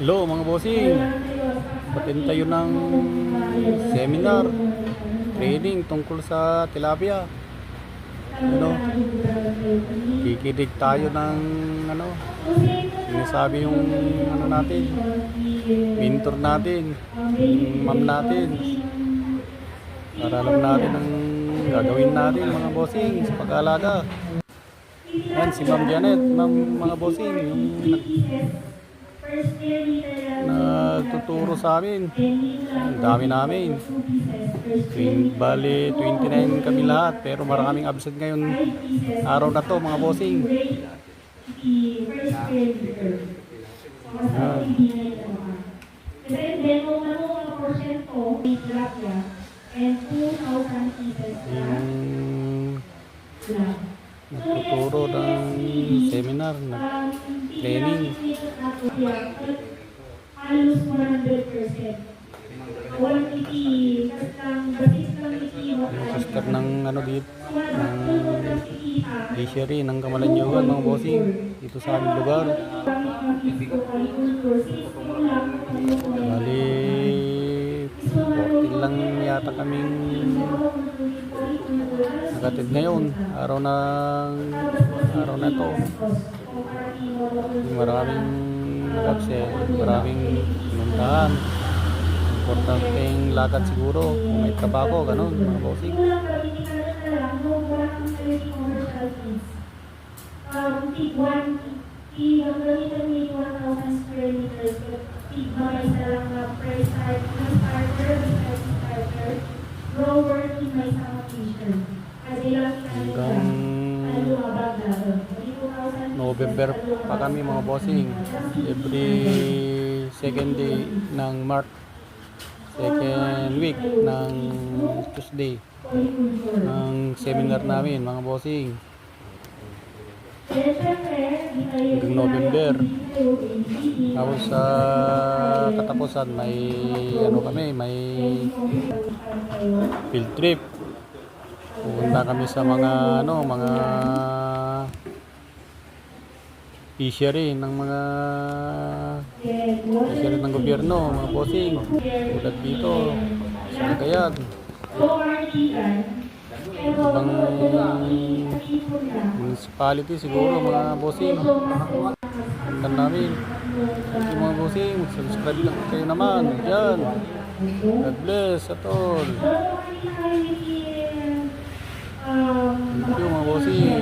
Hello mga bossing. Patin tayo ng seminar, training tungkol sa tilapia. Ano? Kikidig tayo ng ano, sinasabi yung ano natin, mentor natin, ma'am natin. Para alam natin ang gagawin natin mga bossing sa pag-aalaga. Yan si Ma'am Janet, ma'am mga bossing, yung nagtuturo sa amin. Ang dami namin. Twin, bali, 29 kami lahat. Pero maraming absent ngayon araw na to mga bossing. Yan. And 2,000 pieces Yung lang. Nagtuturo ng seminar, na training. Halos 100%. Walang iti, basis lang iti, sister ng ano dito, ng fishery ng Kamalanyugan mga bossing dito sa aming lugar. Bali, 14 lang yata kaming nagatid ngayon. Araw na araw na to. Maraming absent, maraming pinuntahan. Importanteng lakad siguro kung may trabaho, ganun mga bossing. Um, tig one, tig, ang gamitan may 1,000 square meters. Tig mga isa lang na pre-start, pre-starter, besides starter, grower, tig may isang fisher. Kasi lang Hanggang abag na. 2,000 November pa kami mga bossing. Every second day ng March. Second week ng Tuesday. Ang seminar namin mga bossing. Hanggang November. Tapos sa katapusan may ano kami, may field trip. Pupunta kami sa mga ano, mga fishery ng mga fishery ng gobyerno, mga bossing. Tulad dito, sa Cagayan. Ibang municipality siguro mga bossing. Puntan namin. Thank you mga bossing. Subscribe lang kayo naman. Yan. God bless at all. Thank you mga bossing.